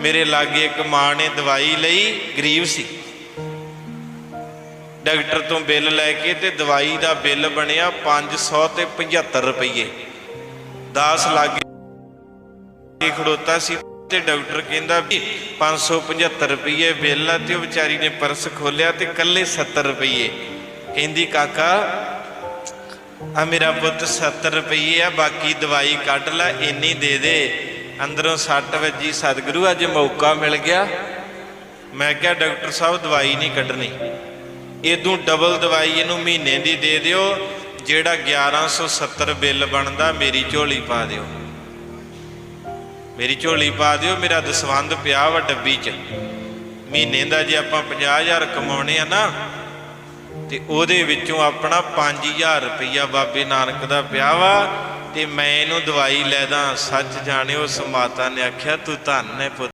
ਮੇਰੇ ਲਾਗੇ ਇੱਕ ਮਾਂ ਨੇ ਦਵਾਈ ਲਈ, ਗਰੀਬ ਸੀ। ਡਾਕਟਰ ਤੋਂ ਬਿੱਲ ਲੈ ਕੇ ਤੇ ਦਵਾਈ ਦਾ ਬਿੱਲ ਬਣਿਆ 500 ਤੇ 75 ਰੁਪਏ 10 ਲਾਗੇ ਖੜੋਤਾ ਸੀ ਤੇ ਡਾਕਟਰ ਕਹਿੰਦਾ ਵੀ 575 ਰੁਪਏ ਬਿੱਲ ਆ ਤੇ ਉਹ ਵਿਚਾਰੀ ਨੇ ਪਰਸ ਖੋਲਿਆ ਤੇ ਕੱਲੇ 70 ਰੁਪਏ ਕਹਿੰਦੀ, ਕਾਕਾ ਆ ਮੇਰਾ ਪੁੱਤ 70 ਰੁਪਏ ਆ, ਬਾਕੀ ਦਵਾਈ ਕੱਢ ਲੈ, ਇੰਨੀ ਦੇ ਦੇ। ਅੰਦਰੋਂ ਸੱਟ ਵੱਜੀ, ਸਤਿਗੁਰੂ ਅੱਜ ਮੌਕਾ ਮਿਲ ਗਿਆ। ਮੈਂ ਕਿਹਾ, ਡਾਕਟਰ ਸਾਹਿਬ, ਦਵਾਈ ਨਹੀਂ ਕੱਢਣੀ। ਇਦੋਂ ਡਬਲ ਦਵਾਈ ਇਹਨੂੰ ਮਹੀਨੇ ਦੀ ਦੇ ਦਿਓ। ਜਿਹੜਾ 1170 ਬਿੱਲ ਬਣਦਾ, ਮੇਰੀ ਝੋਲੀ ਪਾ ਦਿਓ। ਮੇਰੀ ਝੋਲੀ ਪਾ ਦਿਓ। ਮੇਰਾ ਦਸਵੰਦ ਪਿਆ ਵਾ ਡੱਬੀ 'ਚ। ਮਹੀਨੇ ਦਾ ਜੇ ਆਪਾਂ 50000 ਕਮਾਉਣੇ ਆ ਨਾ ਤੇ ਉਹਦੇ ਵਿੱਚੋਂ ਆਪਣਾ 5000 ਰੁਪਈਆ ਬਾਬੇ ਨਾਨਕ ਦਾ ਪਿਆ ਵਾ ਤੇ ਮੈਂ ਇਹਨੂੰ ਦਵਾਈ ਲੈਦਾ ਸੱਚ ਜਾਣਿਓ, ਉਸ ਮਾਤਾ ਨੇ ਆਖਿਆ, ਤੂੰ ਧੰਨ ਹੈ ਪੁੱਤ।